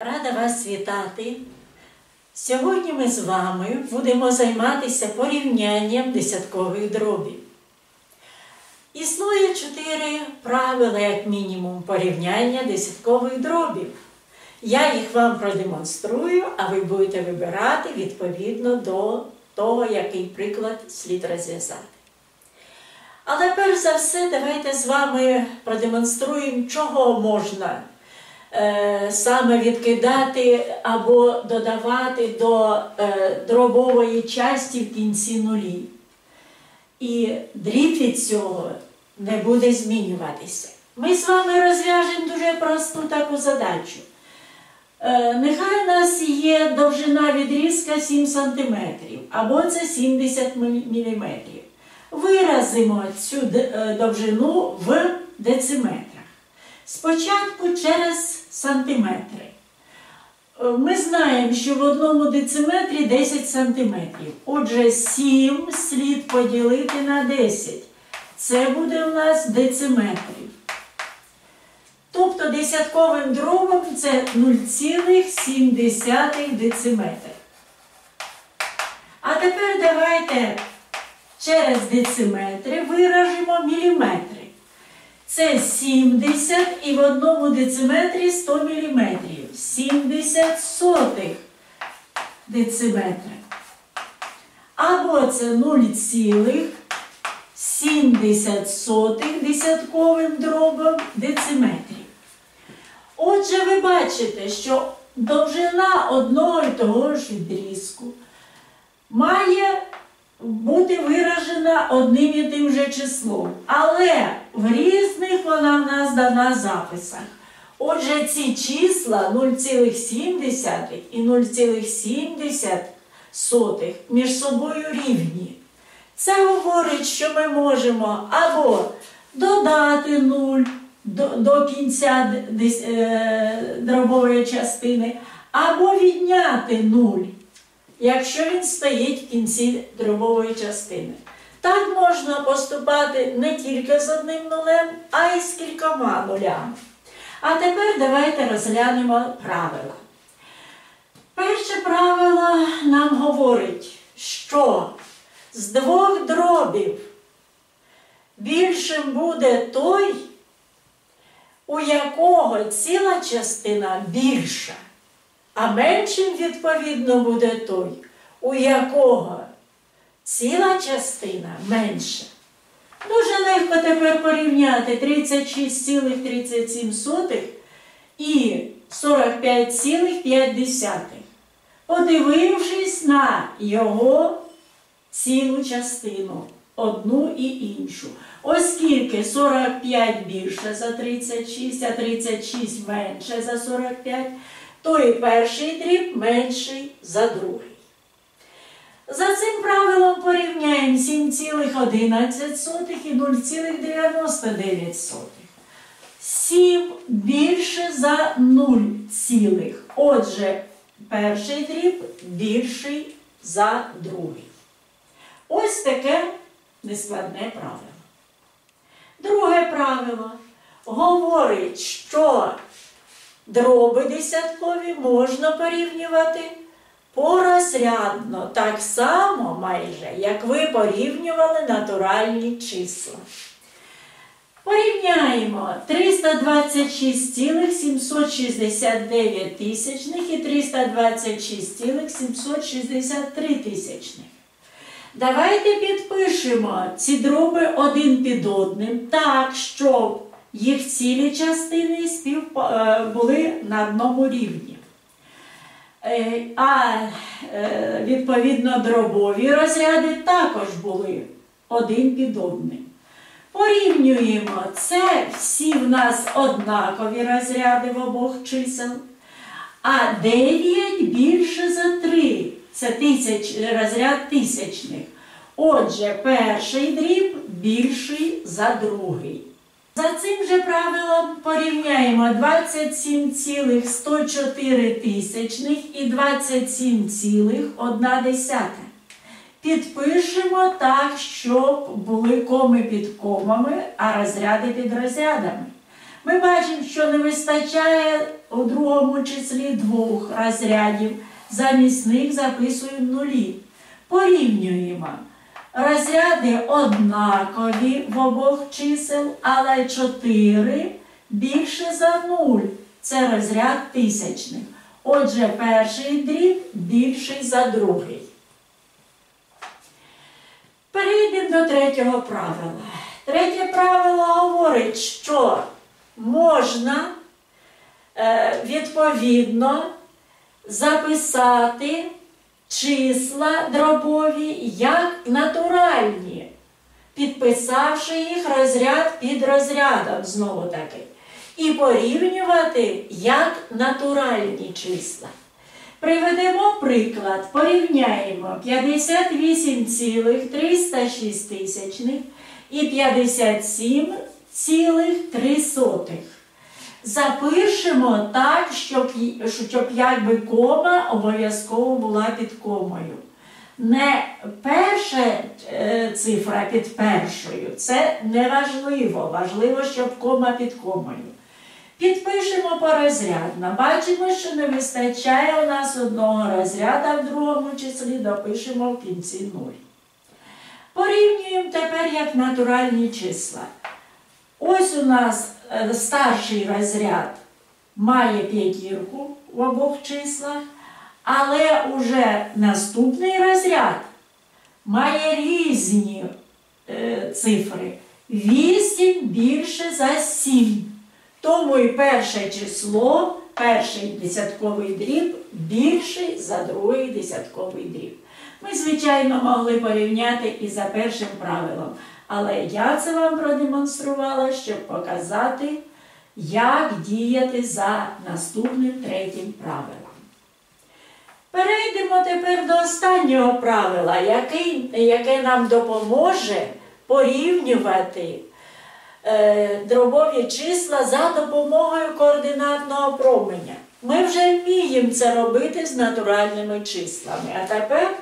Рада вас вітати. Сьогодні ми з вами будемо займатися порівнянням десяткових дробів. Існує чотири правила, як мінімум, порівняння десяткових дробів. Я їх вам продемонструю, а ви будете вибирати відповідно до того, який приклад слід розв'язати. Але перш за все, давайте з вами продемонструємо, чого можна саме відкидати або додавати до е, дробової часті в кінці нулі. І дріб від цього не буде змінюватися. Ми з вами розв'яжемо дуже просту таку задачу. Е, Нехай у нас є довжина відрізка 7 см, або це 70 мм. Виразимо цю е, довжину в дециметрах. Спочатку через сантиметри. Е, Ми знаємо, що в одному дециметрі 10 сантиметрів. Отже, 7 слід поділити на 10. Це буде у нас дециметрів. Тобто десятковим дробом це 0,7 дециметр. А тепер давайте через дециметри виражемо міліметри. Це 70 і в одному дециметрі 100 міліметрів. 70 сотих дециметра. Або це 0,70 десятковим дробом дециметрів. Отже, ви бачите, що довжина одного і того ж відрізку має бути виражена одним і тим же числом. Але в різних вона в нас дана записах. Отже, ці числа 0,7 і 0,7 між собою рівні. Це говорить, що ми можемо або додати 0 до, до кінця е, дробової частини, або відняти 0 якщо він стоїть в кінці дробової частини. Так можна поступати не тільки з одним нулем, а й з кількома нулями. А тепер давайте розглянемо правила. Перше правило нам говорить, що з двох дробів більшим буде той, у якого ціла частина більша. А меншим, відповідно, буде той, у якого ціла частина менша. Дуже легко тепер порівняти 36,37 і 45,5. Подивившись на його цілу частину, одну і іншу. Оскільки 45 більше за 36, а 36 менше за 45, то і перший дріб менший за другий. За цим правилом порівняємо 7,11 і 0,99. 7 більше за 0 цілих. Отже, перший дріб більший за другий. Ось таке нескладне правило. Друге правило говорить, що дроби десяткові можна порівнювати порозрядно, так само майже, як ви порівнювали натуральні числа. Порівняємо 326,769 тисячних і 326,763 тисячних. Давайте підпишемо ці дроби один під одним так, щоб їх цілі частини е, були на одному рівні. Е, А е, відповідно дробові розряди також були один під одним. Порівнюємо це всі в нас однакові розряди в обох чисел, а 9 більше за 3. Це тисяч, розряд тисячних. Отже, перший дріб більший за другий. За цим же правилом порівняємо 27,104 тисячних і 27,1. Підпишемо так, щоб були коми під комами, а розряди під розрядами. Ми бачимо, що не вистачає у другому числі двох розрядів. Замість них записуємо нулі. Порівнюємо. Розряди однакові в обох чисел, але 4 більше за 0. Це розряд тисячних. Отже, перший дріб більший за другий. Перейдемо до третього правила. Третє правило говорить, що можна е, відповідно записати числа дробові як натуральні, підписавши їх розряд під розрядом знову таки. І порівнювати як натуральні числа. Приведемо приклад, порівняємо 58,306 і 57,3. Запишемо так, щоб, щоб якби кома обов'язково була під комою. Не перша е, цифра під першою, це не важливо. Важливо, щоб кома під комою. Підпишемо порозрядно. Бачимо, що не вистачає у нас одного розряда в другому числі, допишемо в кінці 0. Порівнюємо тепер як натуральні числа. Ось у нас е, старший розряд має п'ятірку в обох числах, але уже наступний розряд має різні е, цифри. 8 більше за 7. Тому і перше число, перший десятковий дріб більший за другий десятковий дріб. Ми, звичайно, могли порівняти і за першим правилом, але я це вам продемонструвала, щоб показати, як діяти за наступним третім правилом. Перейдемо тепер до останнього правила, який, яке нам допоможе порівнювати дробові числа за допомогою координатного променя. Ми вже вміємо це робити з натуральними числами. А тепер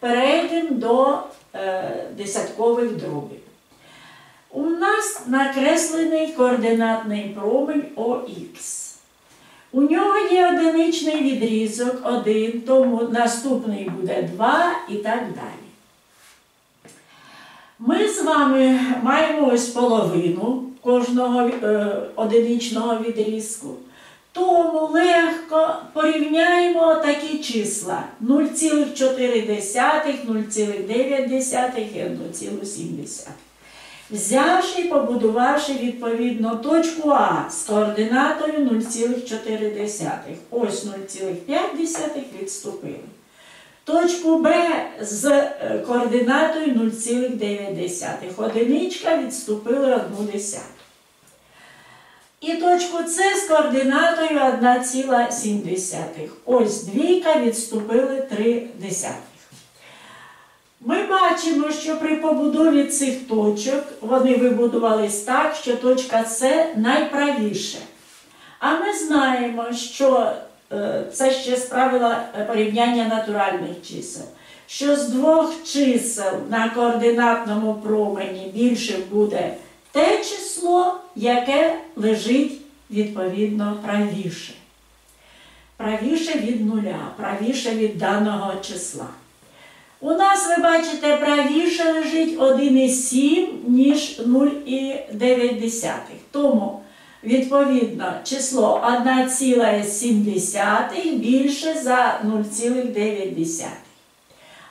перейдемо до е, десяткових дробів. У нас накреслений координатний промень ОХ. У нього є одиничний відрізок 1, тому наступний буде 2 і так далі. Ми з вами маємо ось половину кожного е, одиничного відрізку. Тому легко порівняємо такі числа 0,4, 0,9 і 1,7. Взявши і побудувавши відповідно точку А з координатою 0,4. Ось 0,5 відступили. Точку Б з е, координатою 0,9. Одиничка відступили 1 десяту. І точку С з координатою 1,7. Ось двійка відступили 3 десятих. Ми бачимо, що при побудові цих точок вони вибудувались так, що точка С найправіше. А ми знаємо, що це ще з правила порівняння натуральних чисел, що з двох чисел на координатному промені більше буде те число, яке лежить відповідно правіше. Правіше від нуля, правіше від даного числа. У нас, ви бачите, правіше лежить 1,7, ніж 0,9. Тому, відповідно, число 1,7 більше за 0,9.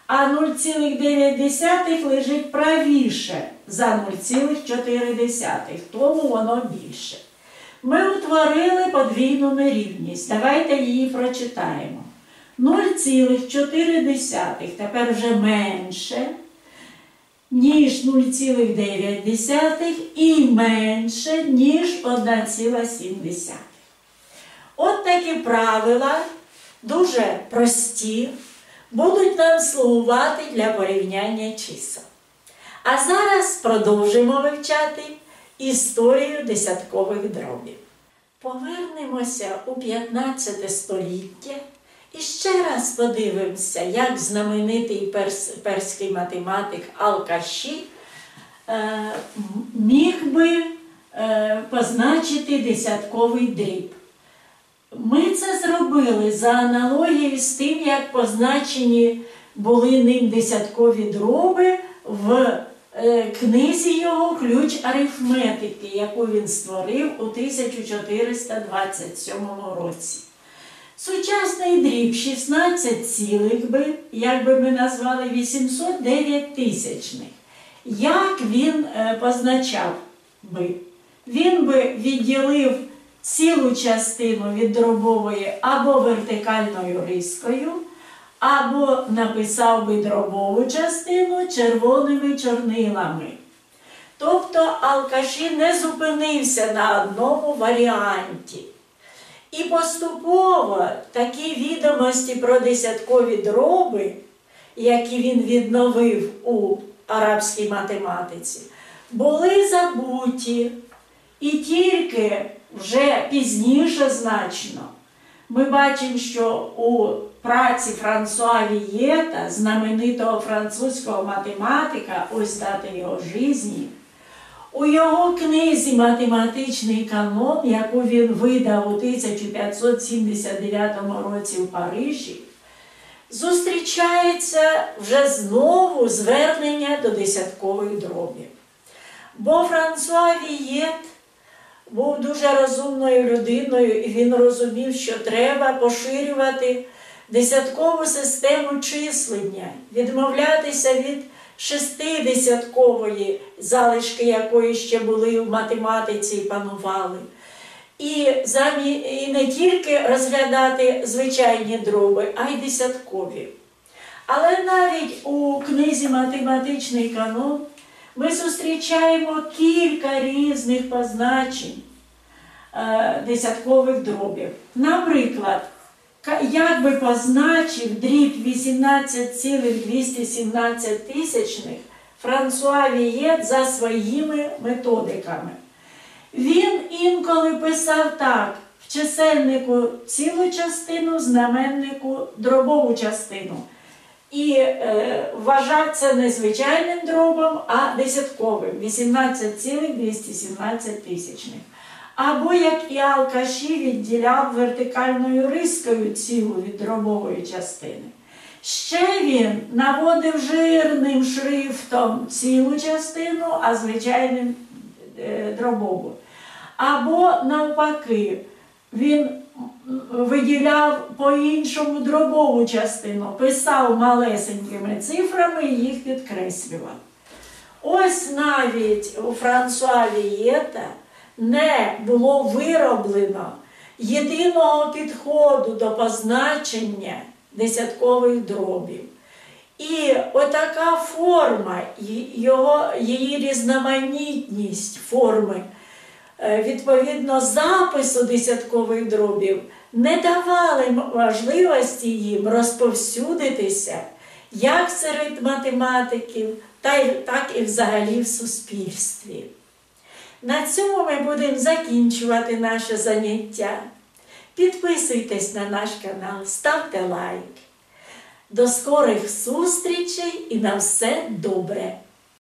А 0,9 лежить правіше за 0,4, тому воно більше. Ми утворили подвійну нерівність. Давайте її прочитаємо. 0,4 тепер вже менше, ніж 0,9 і менше, ніж 1,7. От такі правила, дуже прості, будуть нам слугувати для порівняння чисел. А зараз продовжимо вивчати історію десяткових дробів. Повернемося у 15 століття. І ще раз подивимося, як знаменитий перс, перський математик Алкаші е, міг би е, позначити десятковий дріб. Ми це зробили за аналогією з тим, як позначені були ним десяткові дроби в е, книзі його ключ арифметики, яку він створив у 1427 році. Сучасний дріб 16 цілих би, як би ми назвали 809 тисячних. Як він е, позначав би? Він би відділив цілу частину від дробової або вертикальною рискою, або написав би дробову частину червоними чорнилами. Тобто Алкаші не зупинився на одному варіанті. І поступово такі відомості про десяткові дроби, які він відновив у арабській математиці, були забуті. І тільки вже пізніше значно ми бачимо, що у праці Франсуа Вієта, знаменитого французького математика, ось дата його житті, у його книзі Математичний канон, яку він видав у 1579 році в Парижі, зустрічається вже знову звернення до десяткових дробів. Бо Франсуа Вієт був дуже розумною людиною, і він розумів, що треба поширювати десяткову систему числення, відмовлятися від шестидесяткової залишки, якої ще були в математиці і панували. І замі... і не тільки розглядати звичайні дроби, а й десяткові. Але навіть у книзі Математичний канон ми зустрічаємо кілька різних позначень е, десяткових дробів. Наприклад, як би позначив дріб 18,217 тисячних Франсуа Вієт за своїми методиками. Він інколи писав так: в чисельнику цілу частину, знаменнику дробову частину. І е, вважав це не звичайним дробом, а десятковим 18,217 тисячних. Або, як і Алкаші, відділяв вертикальною рискою цілу від дробової частини. Ще він наводив жирним шрифтом цілу частину, а звичайним е, дробову. Або навпаки, він виділяв по-іншому дробову частину, писав малесенькими цифрами і їх підкреслював. Ось навіть у Франсуа Вієта не було вироблено єдиного підходу до позначення десяткових дробів. І отака форма, його, її різноманітність форми, е, відповідно запису десяткових дробів, не давали можливості їм розповсюдитися як серед математиків, так і взагалі в суспільстві. На цьому ми будемо закінчувати наше заняття. Підписуйтесь на наш канал, ставте лайк. До скорих зустрічей і на все добре!